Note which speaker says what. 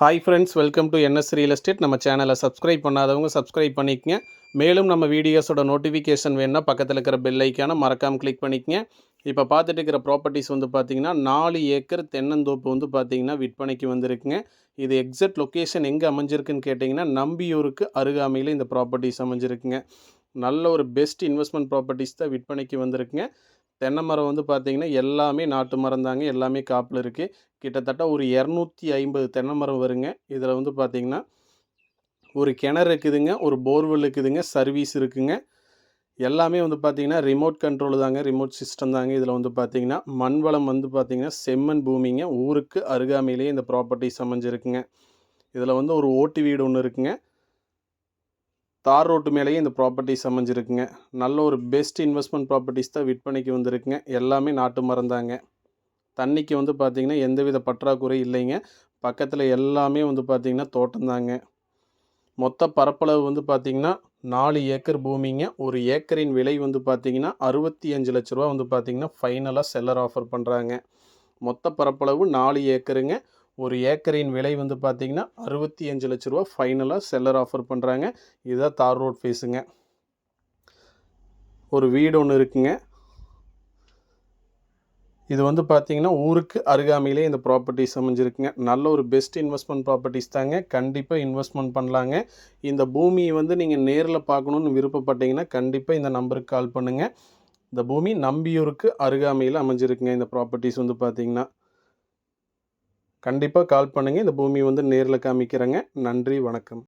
Speaker 1: Hi friends welcome to NS real estate நம்ம சேனலை subscribe பண்ணாதவங்க சப்ஸ்கிரைப் பண்ணிக்கங்க. மேலும் நம்ம வீடியோஸோட நோட்டிஃபிகேஷன் வேணுன்னா பக்கத்தில் இருக்கிற பெல் ஐக்கான மறக்காமல் கிளிக் பண்ணிக்கங்க. இப்போ பார்த்துட்டு இருக்கிற ப்ராப்பர்ட்டிஸ் வந்து பார்த்தீங்கன்னா நாலு ஏக்கர் தென்னந்தோப்பு வந்து பார்த்தீங்கன்னா விற்பனைக்கு வந்திருக்குங்க. இது எக்ஸாக்ட் லொக்கேஷன் எங்கே அமைஞ்சிருக்குன்னு கேட்டிங்கன்னா நம்பியூருக்கு அருகாமையில் இந்த ப்ராப்பர்ட்டிஸ் அமைஞ்சிருக்குங்க. நல்ல ஒரு பெஸ்ட் இன்வெஸ்ட்மெண்ட் ப்ராப்பர்ட்டிஸ் தான் விற்பனைக்கு வந்திருக்குங்க. தென்னை மரம் வந்து பார்த்திங்கன்னா எல்லாமே நாட்டு மரம் தாங்க. எல்லாமே காப்பில் இருக்குது கிட்டத்தட்ட ஒரு இரநூத்தி ஐம்பது தென்னை மரம் வருங்க. இதில் வந்து பார்த்திங்கன்னா ஒரு கிணறு இருக்குதுங்க. ஒரு போர்வெல் இருக்குதுங்க. சர்வீஸ் இருக்குதுங்க எல்லாமே வந்து பார்த்திங்கன்னா ரிமோட் கண்ட்ரோல் தாங்க. ரிமோட் சிஸ்டம் தாங்க. இதில் வந்து பார்த்திங்கன்னா மண் வளம் வந்து பார்த்தீங்கன்னா செம்மண் பூமிங்க. ஊருக்கு அருகாமையிலேயே இந்த ப்ராப்பர்ட்டிஸ் அமைஞ்சிருக்குங்க. இதில் வந்து ஒரு ஓட்டு வீடு ஒன்று இருக்குங்க. தார் ரோட்டு மேலேயே இந்த ப்ராப்பர்ட்டிஸ் அமைஞ்சிருக்குங்க. நல்ல ஒரு பெஸ்ட் இன்வெஸ்ட்மெண்ட் ப்ராப்பர்ட்டிஸ் தான் விற்பனைக்கு வந்திருக்குங்க. எல்லாமே நாட்டு மரந்தாங்க. தண்ணிக்கு வந்து பார்த்திங்கன்னா எந்தவித பற்றாக்குறை இல்லைங்க. பக்கத்தில் எல்லாமே வந்து பார்த்திங்கன்னா தோட்டம்தாங்க மொத்த பரப்பளவு வந்து பார்த்திங்கன்னா நாலு ஏக்கர் பூமிங்க. ஒரு ஏக்கரின் விலை வந்து பார்த்திங்கன்னா அறுபத்தி அஞ்சு லட்ச ரூபா வந்து பார்த்திங்கன்னா ஃபைனலாக செல்லர் ஆஃபர் பண்ணுறாங்க மொத்த பரப்பளவு நாலு ஏக்கருங்க. ஒரு ஏக்கரின் விலை வந்து பார்த்திங்கன்னா அறுபத்தி அஞ்சு லட்ச ரூபா ஃபைனலாக செல்லர் ஆஃபர் பண்ணுறாங்க இதுதான் தார் ரோட் ஃபேஸுங்க ஒரு வீடு ஒன்று இருக்குங்க. இது வந்து பார்த்தீங்கன்னா ஊருக்கு அருகாமையிலே இந்த ப்ராப்பர்ட்டிஸ் அமைஞ்சிருக்குங்க. நல்ல ஒரு பெஸ்ட் இன்வெஸ்ட்மெண்ட் ப்ராப்பர்ட்டிஸ் தாங்க. கண்டிப்பாக இன்வெஸ்ட்மெண்ட் பண்ணலாங்க. இந்த பூமியை வந்து நீங்கள் நேரில் பார்க்கணுன்னு விருப்பப்பட்டீங்கன்னா கண்டிப்பாக இந்த நம்பருக்கு கால் பண்ணுங்கள் இந்த பூமி நம்பியூருக்கு அருகாமையில் அமைஞ்சிருக்குங்க. இந்த ப்ராப்பர்ட்டிஸ் வந்து பார்த்தீங்கன்னா கண்டிப்பாக கால் பண்ணுங்கள் இந்த பூமி வந்து நேரில் காமிக்கிறேங்க. நன்றி வணக்கம்.